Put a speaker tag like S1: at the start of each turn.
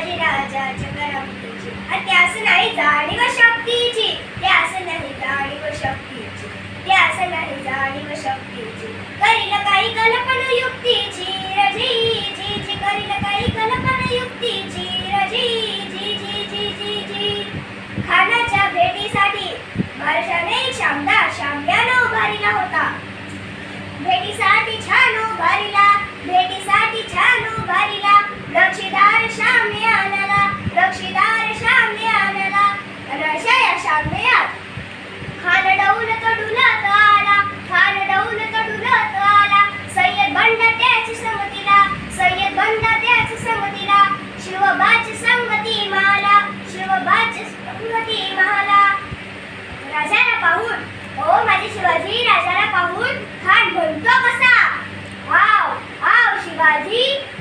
S1: बळीराजाची करमतीची त्यास नाही जाणीव शक्तीची. त्यास नाही जाणीव शक्तीची. त्यास नाही जाणीव शक्तीची. करील काही कल्पन युक्तीची. रजीची करील काही कल्पन युक्तीची. रजीची खानाच्या भेटीसाठी महाराजाने एक शामदार शामयानं होता. भेटीसाठी छान বাই